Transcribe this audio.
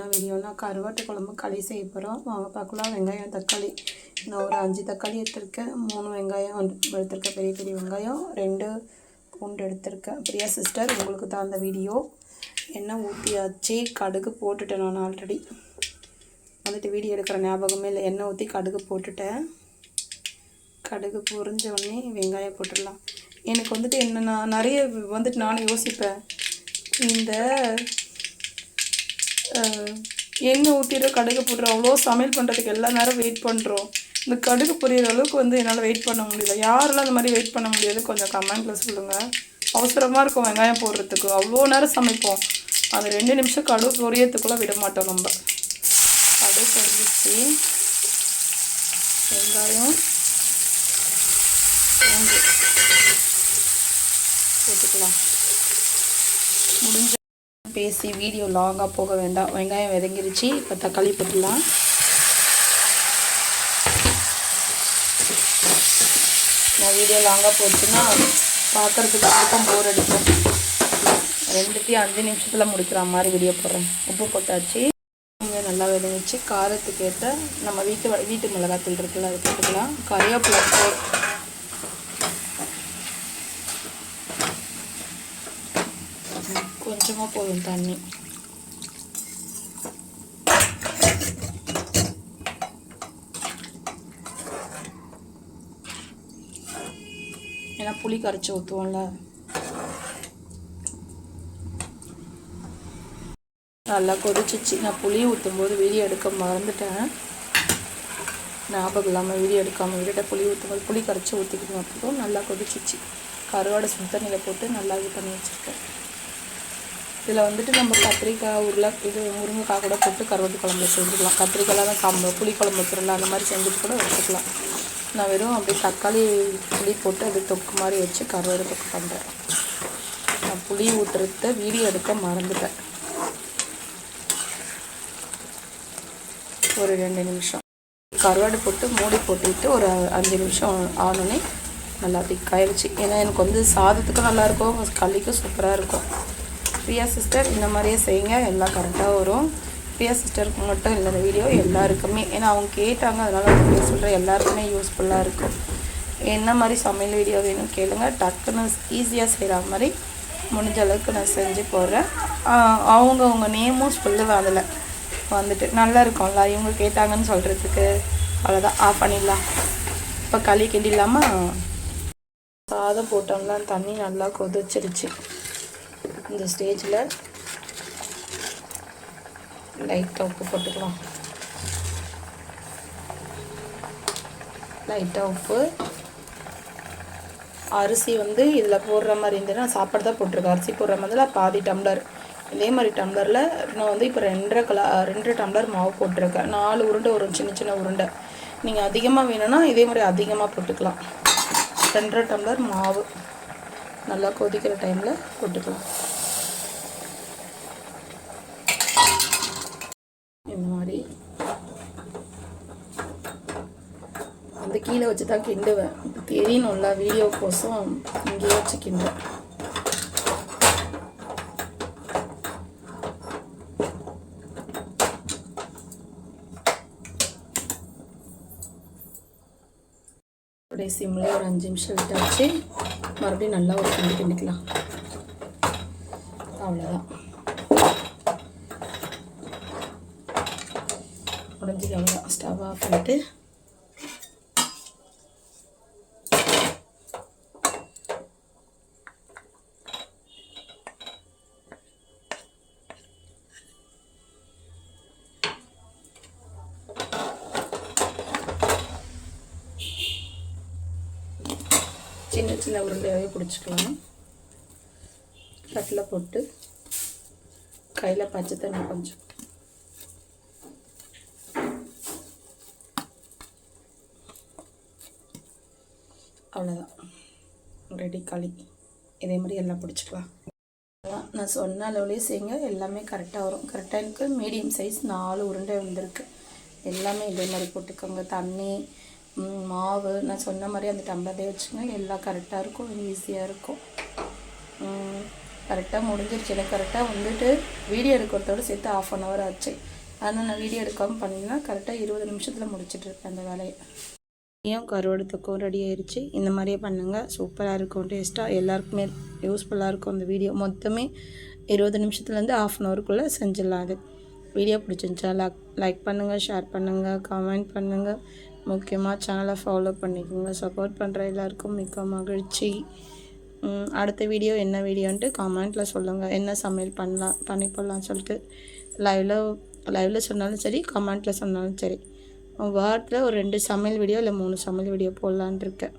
என்ன வீடியோனா கருவாட்டு குழம்பு களி செய்ய போகிறோம் வாங்க பார்க்கலாம் வெங்காயம் தக்காளி. நான் ஒரு அஞ்சு தக்காளி எடுத்திருக்கேன். மூணு வெங்காயம் எடுத்திருக்கேன். பெரிய பெரிய வெங்காயம். ரெண்டு பூண்டு எடுத்திருக்கேன். பிரியா சிஸ்டர் உங்களுக்கு தான் அந்த வீடியோ எண்ணெய் ஊற்றியாச்சு கடுகு போட்டுட்டேன் நான் ஆல்ரெடி வந்துட்டு வீடியோ எடுக்கிற ஞாபகமே இல்லை. எண்ணெய் ஊற்றி கடுகு போட்டுட்டேன். கடுகு பொறிஞ்ச உடனே வெங்காயம் போட்டுடலாம். எனக்கு வந்துட்டு என்னென்னா நிறைய வந்துட்டு நானும் யோசிப்பேன். இந்த எண்ணெய் ஊற்றிடுறோம் கடுகு போடுறோம் அவ்வளோ சமையல் பண்ணுறதுக்கு எல்லா நேரம் வெயிட் பண்ணுறோம் இந்த கடுகு பொரியிற அளவுக்கு வந்து என்னால் வெயிட் பண்ண முடியல. யாரெல்லாம் அந்த மாதிரி வெயிட் பண்ண முடியாது கொஞ்சம் கமெண்ட்டில் சொல்லுங்கள் அவசரமாக இருக்கும் வெங்காயம் போடுறதுக்கு. அவ்வளோ நேரம் சமைப்போம். அந்த ரெண்டு நிமிஷம் கடுகு பொரியத்துக்குள்ளே விட மாட்டோம் நம்ம. கடுகு பொரிஞ்சிச்சு வெங்காயம் போட்டுக்கலாம். முடிஞ்ச. பேசி வீடியோ லாங்காக போக வேண்டாம். வெங்காயம் விதங்கிருச்சு. இப்போ தக்காளி போட்டுடலாம். நான் வீடியோ லாங்காக போச்சுன்னா பார்க்குறதுக்கு அதுக்கும் போர் அடிக்கும். ரெண்டுத்தையும் அஞ்சு நிமிஷத்தில் முடிக்கிற மாதிரி வீடியோ போடுறேன். உப்பு போட்டாச்சு. கொஞ்சம் நல்லா விதங்கிச்சு காரத்துக்கு ஏற்ற நம்ம வீட்டு வீட்டு மிளகாத்தூள் இருக்குல்ல அது போட்டுக்கலாம். கறிவேப்பிலை கொஞ்சமாக போதும் தண்ணி. ஏன்னா புளி கரைச்சி ஊற்றுவோம்ல நல்லா கொதிச்சிச்சு. நான் புளி ஊற்றும் போது வீடியோ எடுக்க மறந்துட்டேன். ஞாபகம் இல்லாமல் வீடியோ எடுக்காமல் விட்டுட்ட புளி ஊற்றும் போது புளி கரைச்சி ஊற்றிக்கணும் அப்புறம் நல்லா கொதிச்சிச்சு. கருவாடை சுத்தண்ணியில் போட்டு நல்லா இது பண்ணி வச்சுருக்கேன். இதில் வந்துட்டு நம்ம கத்திரிக்காய் உருளை இது முருங்கைக்காய் கூட போட்டு கருவாட்டு குழம்பு செஞ்சுக்கலாம். கத்திரிக்காய்லாம் தான் காம்பு புளி குழம்பு வைக்கிறோம்ல அந்த மாதிரி செஞ்சுட்டு கூட வச்சுக்கலாம். நான் வெறும் அப்படியே தக்காளி புளி போட்டு அது தொக்கு மாதிரி வச்சு கருவாடு தொக்கு பண்ணுறேன் நான் புளி ஊற்றுறத வீடியோ எடுக்க மறந்துட்டேன். ஒரு ரெண்டு நிமிஷம். கருவாடு போட்டு மூடி போட்டுவிட்டு ஒரு அஞ்சு நிமிஷம் ஆனோடனே நல்லா திக்காயிருச்சு ஏன்னா எனக்கு வந்து சாதத்துக்கும் நல்லாயிருக்கும் களிக்கும் சூப்பராக இருக்கும். பிரியா சிஸ்டர் இந்த மாதிரியே செய்யுங்க. எல்லாம் கரெக்டாக வரும். பிரியா சிஸ்டருக்கு மட்டும் இல்லை இந்த வீடியோ எல்லாருக்குமே. ஏன்னா அவங்க கேட்டாங்க அதனால் அவங்க சொல்கிறேன் எல்லாருக்குமே யூஸ்ஃபுல்லாக இருக்கும். என்ன மாதிரி சமையல் வீடியோ வேணும் கேளுங்க. டக்குன்னு ஈஸியாக செய்கிற மாதிரி முடிஞ்ச அளவுக்கு நான் செஞ்சு போடுறேன். அவங்க அவங்க நேமும் சொல்லுவேன் அதில். வந்துட்டு நல்லா இருக்கும்ல இவங்க கேட்டாங்கன்னு சொல்கிறதுக்கு அவ்வளோதான் ஆஃப் பண்ணிடலாம். இப்போ களி கிண்டிடலாமா சாதம் போட்டோம்லாம் தண்ணி நல்லா கொதிச்சிருச்சு. இந்த ஸ்டேஜில் லைட்டாக உப்பு போட்டுக்கலாம். லைட்டாக உப்பு அரிசி வந்து இதில் போடுற மாதிரி இருந்ததுன்னா சாப்பாடு தான் போட்டிருக்கேன் அரிசி போடுற மாதிரில பாதி டம்ளர் இதே மாதிரி டம்ளரில் நான் வந்து இப்போ ரெண்டரை கலா ரெண்டு டம்ளர் மாவு போட்டிருக்கேன். நாலு உருண்டை ஒரு சின்ன சின்ன உருண்டை. நீங்கள் அதிகமாக வேணும்னா இதே மாதிரி அதிகமாக போட்டுக்கலாம். ரெண்டரை டம்ளர் மாவு. நல்லா கொதிக்கிற டைமில் போட்டுக்கலாம் இந்த மாதிரி அந்த கீழே வச்சு தான் கிண்டுவேன் தெரியணும்ல வீடியோ கோசம் இங்கேயே வச்சு கிண்டுவேன் அப்படியே சிம்மில் ஒரு அஞ்சு நிமிஷம் விட்டாச்சு. மறுபடியும் நல்லா ஒரு கிண்டி கிண்டிக்கலாம். அவ்வளோதான் உடஞ்சி அவ்வளோதான் ஸ்டவ் ஆஃப் பண்ணிட்டு சின்ன சின்ன உருண்டையாகவே பிடிச்சிக்கலாம். தட்டில் போட்டு கையில் பச்சை தண்ணி கொஞ்சம். அவ்வளோதான். ரெடி களி. இதே மாதிரி எல்லாம் பிடிச்சிக்கலாம். நான் சொன்ன அளவுலேயே செய்யுங்க. எல்லாமே கரெக்டாக வரும். கரெக்டாக எனக்கு மீடியம் சைஸ் நாலு உருண்டை வந்திருக்கு. எல்லாமே இதே மாதிரி போட்டுக்கோங்க. தண்ணி மாவு நான் சொன்ன மாதிரி அந்த டம்ளர்லேயே வச்சுங்க எல்லாம் கரெக்டாக இருக்கும். ஈஸியாக இருக்கும். கரெக்டாக முடிஞ்சிருச்சு. எனக்கு கரெக்டாக வந்துட்டு வீடியோ எடுக்கிறதோட சேர்த்து ஆஃப் அன் ஹவர் ஆச்சு. அதனால் நான் வீடியோ எடுக்காமல் பண்ணிங்கன்னா கரெக்டாக இருபது நிமிஷத்தில் முடிச்சிட்ருப்பேன் அந்த வேலையை. ஏன் கருவடத்துக்கும் ரெடி ஆயிடுச்சு இந்த மாதிரியே பண்ணுங்கள் சூப்பராக இருக்கும். டேஸ்ட்டாக எல்லாருக்குமே யூஸ்ஃபுல்லாக இருக்கும் அந்த வீடியோ மொத்தமே இருபது நிமிஷத்துலேருந்து ஆஃப் அன் ஹவருக்குள்ளே செஞ்சிடலாம் அது. வீடியோ பிடிச்சிருந்துச்சா? லைக் லைக் பண்ணுங்கள் ஷேர் பண்ணுங்கள் கமெண்ட் பண்ணுங்கள் முக்கியமாக சேனலை ஃபாலோ பண்ணிக்கோங்க. சப்போர்ட் பண்ணுற எல்லாருக்கும் மிக்க மகிழ்ச்சி. அடுத்த வீடியோ என்ன வீடியோன்ட்டு கமெண்ட்டில் சொல்லுங்கள் என்ன சமையல் பண்ணலாம் பண்ணி போடலாம்னு சொல்லிட்டு லைவில் லைவில் சொன்னாலும் சரி கமெண்ட்டில் சொன்னாலும் சரி. வாரத்தில் ஒரு ரெண்டு சமையல் வீடியோ இல்லை மூணு சமையல் வீடியோ போடலான் இருக்கேன்.